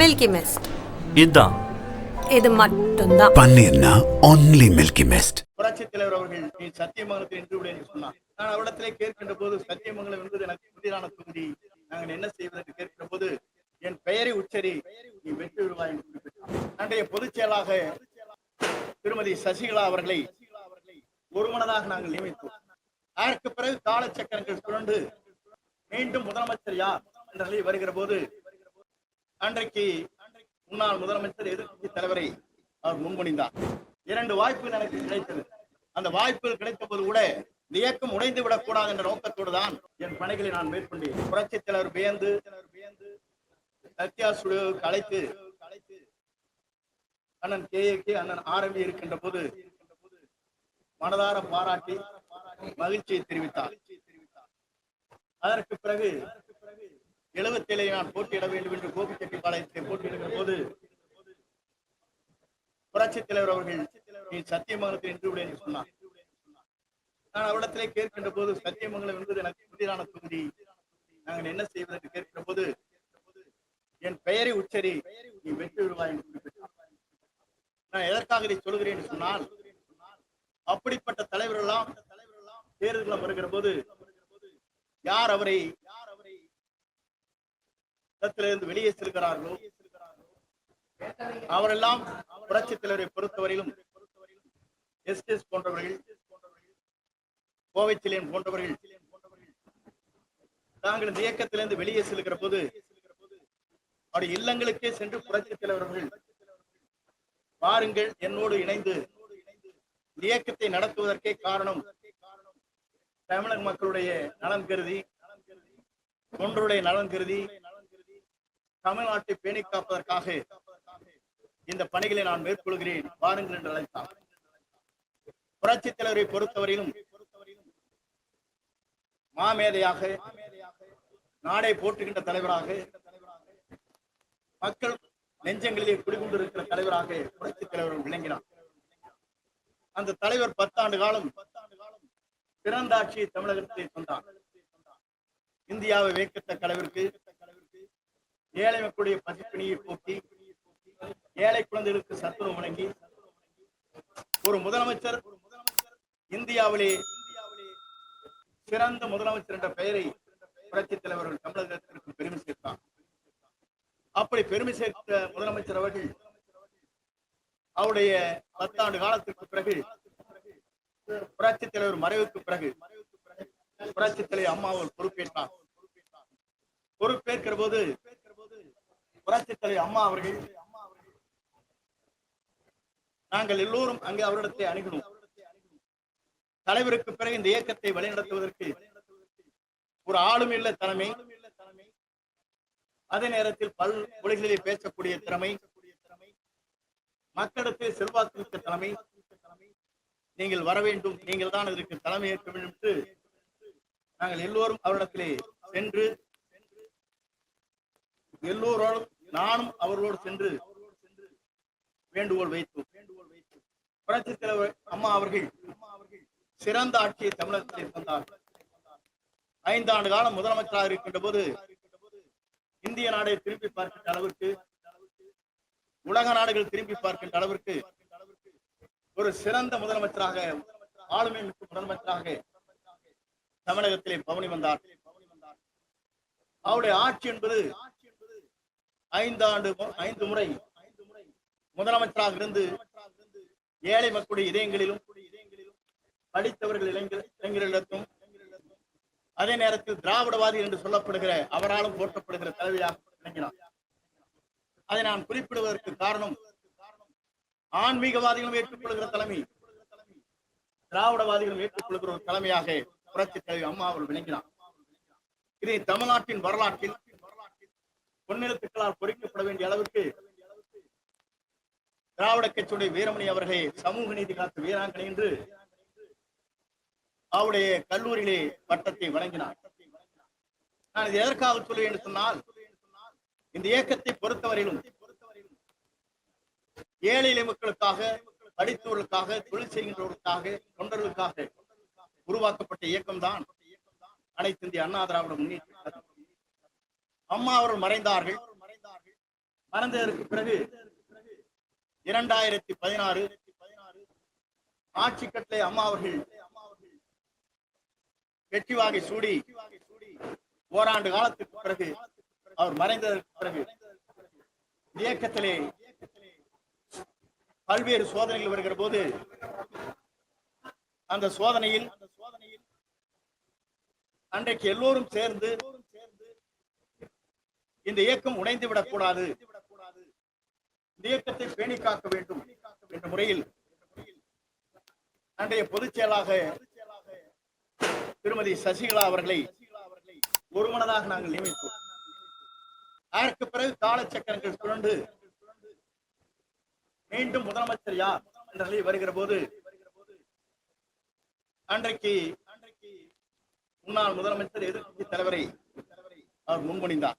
Milky mist இதுதான் இது மட்டும்தான். பன்னீர்னா ஒன்லி மில்கி மிஸ்ட் புரட்சி தலைவர் அவர்கள் நீ சத்தியமங்கலத்தில் நின்று விடு என்று சொன்னார். நான் அவரிடத்திலே கேட்கின்ற போது சத்தியமங்கலம் என்பது எனக்கு புதிரான தொகுதி. நாங்கள் என்ன செய்வது என்று கேட்கிற போது என் பெயரை உச்சரி நீ வெற்றி விடுவாய் என்று குறிப்பிட்டார். அன்றைய பொதுச் செயலாக திருமதி சசிகலா அவர்களை ஒருமனதாக நாங்கள் நியமித்தோம். அதற்கு பிறகு காலச்சக்கரங்கள் சுழண்டு மீண்டும் முதலமைச்சர் யார் என்ற நிலை வருகிற போது அன்றைக்கு முன்னாள் முதலமைச்சர் எதிர்கட்சி தலைவரை அவர் முன்மொழிந்தார். இரண்டு வாய்ப்புகள் எனக்கு கிடைத்தது. அந்த வாய்ப்புகள் கிடைத்த போது கூட இந்த இயக்கம் உடைந்து விடக்கூடாது என்ற நோக்கத்தோடு தான் என் பணிகளை நான் மேற்கொண்டேன். புரட்சி தலைவர் வியந்து சத்யா ஸ்டுடியோவுக்கு அழைத்து அண்ணன் கே. கே. அண்ணன் ஆரம்பி இருக்கின்ற போது மனதார பாராட்டி மகிழ்ச்சியை தெரிவித்தார். அதற்கு பிறகு எழுபத்தேழை நான் போட்டியிட வேண்டும் என்று கோபிச்செட்டிப்பாளையத்தை போட்டியிடுகிற போது புரட்சி தலைவர் அவர்கள் நீ சத்தியமங்கலத்தில் நின்று விடு என்று சொன்னார். நான் அவரிடத்திலே கேட்கின்ற போது சத்தியமங்கலம் என்பது எனக்கு புதிரான தொகுதி. நாங்கள் என்ன செய்வதற்கு என்று கேட்கிற போது என் பெயரை உச்சரி நீ வெற்றி விடுவாய் என்று குறிப்பிட்டார். நான் எதற்காக இதை சொல்கிறேன் என்று சொன்னால் அப்படிப்பட்ட தலைவர்கள் எல்லாம் தேர்தலில் வருகிற போது யார் அவரை இடத்திலிருந்து வெளியே செல்கிறார்களோ அவரெல்லாம் புரட்சி தலைவரை பொறுத்தவரையிலும் எஸ்எஸ் போன்றவர்கள் கோவைச்சிலியன் போன்றவர்கள் நாங்கள் இந்த இயக்கத்திலிருந்து வெளியே செல்கிற போது அவருடைய இல்லங்களுக்கே சென்று புரட்சி தலைவர்கள் பாருங்கள் என்னோடு இணைந்து இந்த இயக்கத்தை நடத்துவதற்கே காரணம் தமிழக மக்களுடைய நலன் கருதி தொண்டருடைய நலன் கருதி தமிழ்நாட்டை பேணி காப்பதற்காக இந்த பணிகளை நான் மேற்கொள்கிறேன். வாருங்கள் என்று அழைத்தார். புரட்சி தலைவரை பொறுத்தவரையிலும் மாமேதையாக நாடை போற்றுகின்ற தலைவராக மக்கள் நெஞ்சங்களிலே குடிகொண்டிருக்கிற தலைவராக புரட்சி தலைவர் விளங்கினார். அந்த தலைவர் பத்தாண்டு காலம் பிறந்த ஆட்சியை தமிழகத்தை தந்தார் இந்தியாவை வைக்கத்த தலைவருக்கு ஏழை மக்களுடைய பசிப்பிணியை போக்கி ஏழை குழந்தைகளுக்கு சத்துணவு வழங்கி ஒரு முதலமைச்சர் இந்தியாவிலே சிறந்த முதலமைச்சர் என்ற பெயரை புரட்சி தலைவர்கள் தமிழகத்திற்கு பெருமை சேர்த்தார் அப்படி பெருமை சேர்த்த முதலமைச்சர் அவர்கள் அவருடைய பத்தாண்டு காலத்திற்கு பிறகு புரட்சி தலைவர் மறைவுக்கு பிறகு புரட்சி தலைவர் அம்மா அவர் பொறுப்பேற்றார். பொறுப்பேற்கிற போது புரட்சி தலைவர் அம்மா அவர்கள். நாங்கள் எல்லோரும் அங்கே அவரிடத்தை அணுகினோம். தலைவருக்கு பிறகு இந்த இயக்கத்தை வழிநடத்துவதற்கு ஒரு ஆளும் இல்ல தலைமை. அதே நேரத்தில் பல் மொழிகளிலே பேசக்கூடிய திறமை. மக்களிடத்தில் செல்வாக்கு மிக்க தலைமை. நீங்கள் வர வேண்டும். நீங்கள் தான் இதற்கு தலைமை ஏற்க வேண்டும் என்று நாங்கள் எல்லோரும் அவரிடத்திலே சென்று எல்லோரோடும் நானும் அவர்களோடு சென்று வேண்டுகோள் வைத்தோம். புரட்சி தலைவர் அம்மா அவர்கள் சிறந்த ஆட்சியை தமிழகத்திலே தந்தார். ஐந்தாண்டு காலம் முதலமைச்சராக இருக்கின்ற போது இந்திய நாடை திரும்பி பார்க்கின்ற அளவிற்கு உலக நாடுகள் திரும்பி பார்க்கின்ற அளவிற்கு ஒரு சிறந்த முதலமைச்சராக ஆளுமை மிக்க முதலமைச்சராக தமிழகத்திலே பவனி வந்தார். அவருடைய ஆட்சி என்பது ஐந்து ஆண்டு ஐந்து முறை முதலமைச்சராக இருந்து ஏழை மக்களுடைய இதயங்களிலும் படித்தவர்கள் இளைஞர் இளைஞர்களிடத்தும் அதே நேரத்தில் திராவிடவாதி என்று சொல்லப்படுகிற அவராலும் போற்றப்படுகிற தலைவியாக விளங்கினார். அதை நான் குறிப்பிடுவதற்கு காரணம் ஆன்மீகவாதிகளும் ஏற்றுக்கொள்கிற தலைமை திராவிடவாதிகளும் ஏற்றுக்கொள்கிற ஒரு தலைமையாக புரட்சி தலைவி அம்மா அவர்கள் விளங்கினார். இதை தமிழ்நாட்டின் வரலாற்றில் பொன்னெழுத்துக்களால் பொறிக்கப்பட வேண்டிய அளவுக்கு திராவிட கட்சியுடைய வீரமணி அவர்களை சமூக நீதி காத்து வீராங்கனை என்று அவருடைய கல்லூரியிலே பட்டத்தை வழங்கினார். நான் இது எதற்காக சொல்லுவேன் என்று சொன்னால் இந்த இயக்கத்தை பொறுத்தவரையிலும் ஏழை மக்களுக்காக படித்தவர்களுக்காக தொழில் செய்கின்றவர்களுக்காக தொண்டர்களுக்காக உருவாக்கப்பட்ட இயக்கம்தான் அனைத்து இந்திய அண்ணா திராவிட முன்னேற்ற அம்மா அவர்கள் மறைந்தார்கள். மறைந்ததற்கு பிறகு இரண்டாயிரத்தி பதினாறு ஆட்சி கட்டளை அம்மா அவர்கள் வெற்றி வாகை சூடி ஓராண்டு காலத்துக்கு பிறகு அவர் மறைந்ததற்கு பிறகு இயக்கத்திலே பல்வேறு சோதனைகள் வருகிற போது அந்த சோதனையில் அன்றைக்கு எல்லோரும் சேர்ந்து இந்த இயக்கம் உடைந்து விடக்கூடாது. இந்த இயக்கத்தை பேணி காக்க வேண்டும் என்ற முறையில் அன்றைய பொதுச் செயலாக திருமதி சசிகலா அவர்களை ஒருமனதாக நாங்கள் நியமித்தோம். அதற்கு பிறகு காலச்சக்கரங்கள் சுழண்டு மீண்டும் முதலமைச்சர் யார் என்ற நிலை வருகிற போது அன்றைக்கு அன்றைக்கு முன்னாள் முதலமைச்சர் எதிர்கட்சி தலைவரை அவர் முன்மொழிந்தார்.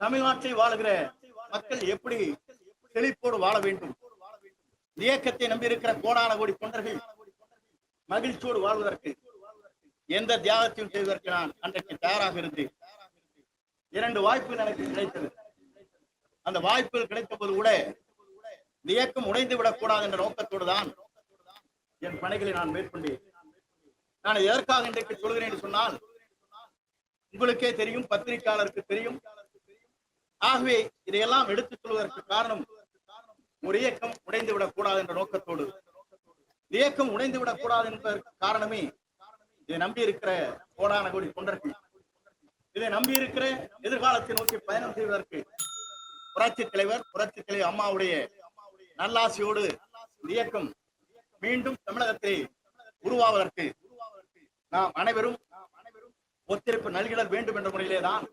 தமிழ்நாட்டில் வாழுகிற மக்கள் எப்படி செழிப்போடு வாழ வேண்டும்? இயக்கத்தை நம்பியிருக்கிற கோடான கோடி தொண்டர்கள் மகிழ்ச்சியோடு வாழ்வதற்கு எந்த தியாகத்தையும் செய்வதற்கு நான் அன்றைக்கு தயாராக இருந்தேன். இரண்டு வாய்ப்புகள் எனக்கு கிடைத்தது. அந்த வாய்ப்புகள் கிடைத்த போது கூட இந்த இயக்கம் உடைந்து விடக்கூடாது என்ற நோக்கத்தோடு தான் என் பணிகளை நான் மேற்கொண்டேன். நான் எதற்காக இன்றைக்கு சொல்கிறேன் என்று சொன்னால் உங்களுக்கே தெரியும் பத்திரிகையாளருக்கு தெரியும் ஆகவே இதையெல்லாம் எடுத்துச் சொல்வதற்கு காரணம் ஒரு இயக்கம் உடைந்து விடக்கூடாது என்ற நோக்கத்தோடு. இயக்கம் உடைந்து விடக்கூடாது என்பதற்கு காரணமே இதை நம்பி இருக்கிற கோடான கோடி தொண்டர்கள். இதை நம்பி இருக்கிற எதிர்காலத்தை நோக்கி பயணம் செய்வதற்கு புரட்சி தலைவர் புரட்சி தலைவர் அம்மாவுடைய நல்லாசியோடு இயக்கம் மீண்டும் தமிழகத்தை உருவாவதற்கு நாம் அனைவரும் ஒத்துழைப்பு நல்கிட வேண்டும் என்ற முறையிலே தான்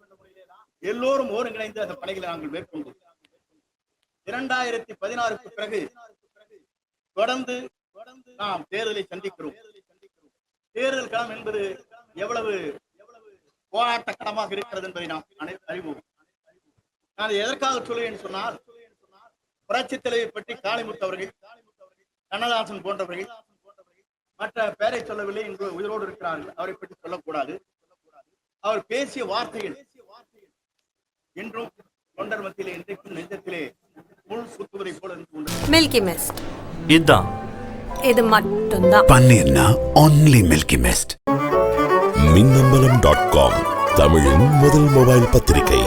எல்லோரும் ஒருங்கிணைந்து அந்த பணிகளை நாங்கள் மேற்கொண்டோம். இரண்டாயிரத்தி பதினாறுக்கு பிறகு தொடர்ந்து நாம் தேர்தலை சந்திக்கிறோம். தேர்தல் களம் என்பது எவ்வளவு போராட்ட களமாக இருக்கிறது என்பதை நாம் அறிவோம். நான் எதற்காக சொல்லுவேன் சொன்னால் புரட்சி தலைவர் பற்றி காளிமுத்து அவர்கள் கண்ணதாசன் போன்றவர்கள் மற்ற பெயரை சொல்லவில்லை என்று உயிரோடு இருக்கிறார்கள் அவரை பற்றி சொல்லக்கூடாது. அவர் பேசிய வார்த்தைகள் இன்றும் தொண்டர் மத்தியிலே இன்றைக்கும் நெஞ்சத்திலே முள் சுத்துவதை போல இருந்து கொண்டு மில்கி மிஸ்ட் இதுதான் இது மட்டும்தான். பன்னீர்னா only milky mist Minnambalam dot com தமிழின் முதல் மொபைல் பத்திரிகை.